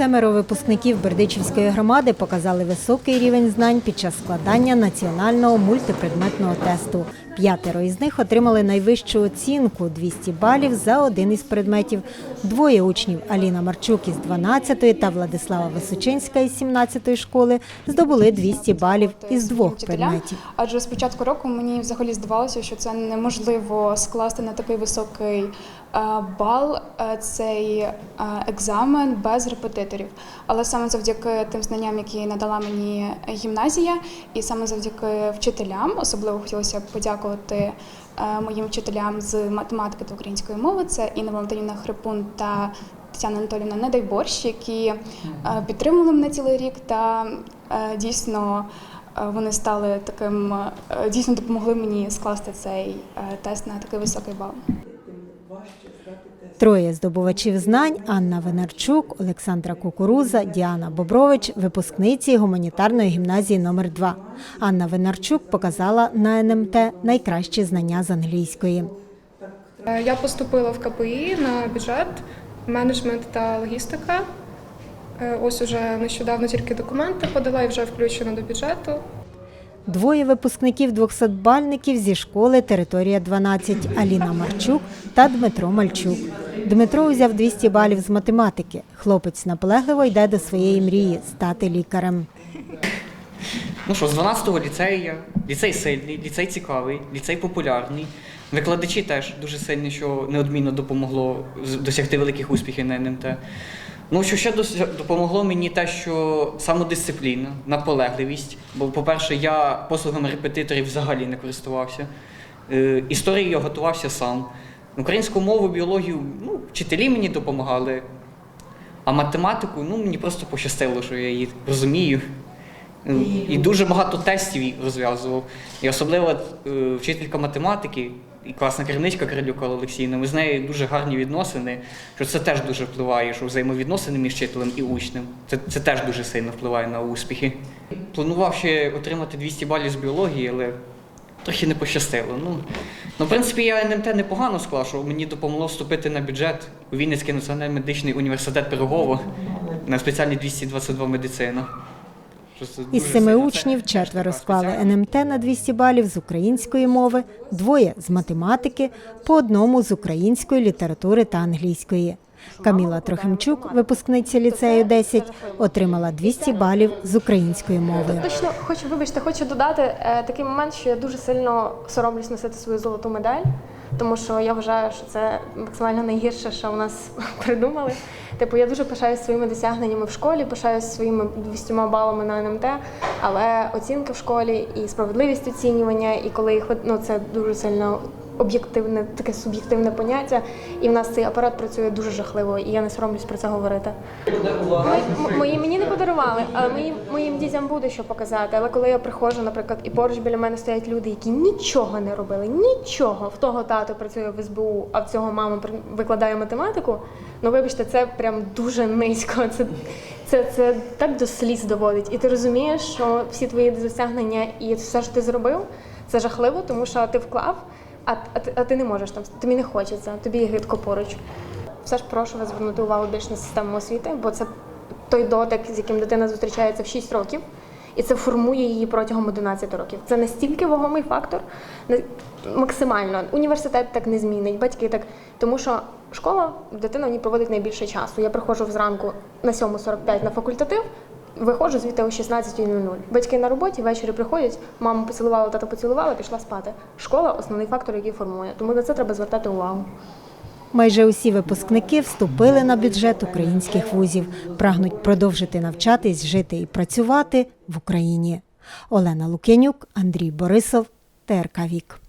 Семеро випускників Бердичівської громади показали високий рівень знань під час складання національного мультипредметного тесту. П'ятеро із них отримали найвищу оцінку 200 балів за один із предметів. Двоє учнів Аліна Марчук із 12-ї та Владислава Височинська із 17-ї школи здобули 200 балів із двох предметів. Адже з початку року мені взагалі здавалося, що це неможливо скласти на такий високий е, бал е, цей е, екзамен без репетиторів. Але саме завдяки тим знанням, які надала мені гімназія, і саме завдяки вчителям, особливо хотілося б подякувати е, моїм вчителям з математики та української мови. Це Інна Валентинівна Хрипун та Тетяна Анатолівна Недайборщ, які е, підтримували мене цілий рік та е, дійсно. Вони стали таким, дійсно допомогли мені скласти цей тест на такий високий бал. Троє здобувачів знань Анна Венарчук, Олександра Кукуруза, Діана Бобрович, випускниці гуманітарної гімназії номер 2 Анна Венарчук показала на НМТ найкращі знання з англійської. Е, Я поступила в КПІ на бюджет, менеджмент та логістика. Е, Ось уже нещодавно тільки документи подала і вже включено до бюджету. Двоє випускників 200-бальників зі школи Територія 12 Аліна Марчук та Дмитро Мальчук. Дмитро взяв 200 балів з математики. Хлопець наполегливо йде до своєї мрії стати лікарем. Ну що, з 12-го ліцею я. Ліцей сильний, ліцей цікавий, ліцей популярний. Викладачі теж дуже сильні, що неодмінно допомогло досягти великих успіхів на НМТ. Ну, що ще допомогло мені те, що самодисципліна, наполегливість. Бо, по-перше, я послугами репетиторів взагалі не користувався. Е, Історією я готувався сам. Українську мову, біологію, ну, вчителі мені допомагали. А математику, ну, мені просто пощастило, що я її розумію. І дуже багато тестів розв'язував. І особливо е, вчителька математики і класна керівничка Крилюка Олексійна, ми з нею дуже гарні відносини, що це теж дуже впливає, що взаємовідносини між вчителем і учнем. Це, це теж дуже сильно впливає на успіхи. Планував ще отримати 200 балів з біології, але трохи не пощастило. Ну, ну, в принципі, я НМТ непогано склав, що мені допомогло вступити на бюджет у Вінницький національний медичний університет Пирогово на спеціальні 222 медицина. Із семи учнів четверо склали. НМТ на 200 балів з української мови, двоє з математики, по одному з української літератури та англійської. Каміла Трохимчук, випускниця ліцею 10, отримала 200 балів з української мови. Точно хочу, вибачте, хочу додати е, такий момент, що я дуже сильно соромлюсь носити свою золоту медаль, тому що я вважаю, що це максимально найгірше, що в нас придумали. Типу, я дуже пишаюсь своїми досягненнями в школі, пишаюсь своїми 200 балами на НМТ, але оцінки в школі і справедливість оцінювання, і коли їх ну, це дуже сильно об'єктивне, таке суб'єктивне поняття, і в нас цей апарат працює дуже жахливо, і я не соромлюсь про це говорити. Ми- Мої мені не подарували, але моїм моїм дітям буде що показати. Але коли я приходжу, наприклад, і поруч біля мене стоять люди, які нічого не робили, нічого в того тато працює в СБУ, а в цього мама викладає математику. Ну вибачте, це прям дуже низько. Це, це, це так до сліз доводить. І ти розумієш, що всі твої досягнення і все, що ти зробив, це жахливо, тому що ти вклав, а, а, а ти не можеш там, тобі не хочеться, тобі гидко поруч. Все ж прошу вас звернути увагу більш на систему освіти, бо це той дотик, з яким дитина зустрічається в 6 років, і це формує її протягом 11 років. Це настільки вагомий фактор, максимально. Університет так не змінить, батьки так. Тому що школа, дитина в ній проводить найбільше часу. Я приходжу зранку на 7.45 на факультатив, виходжу звідти о 16.00. Батьки на роботі, ввечері приходять, мама поцілувала, тата поцілувала, пішла спати. Школа основний фактор, який формує. Тому на це треба звертати увагу. Майже усі випускники вступили на бюджет українських вузів, прагнуть продовжити навчатись, жити і працювати в Україні. Олена Лук'янюк, Андрій Борисов, ТРК Вік.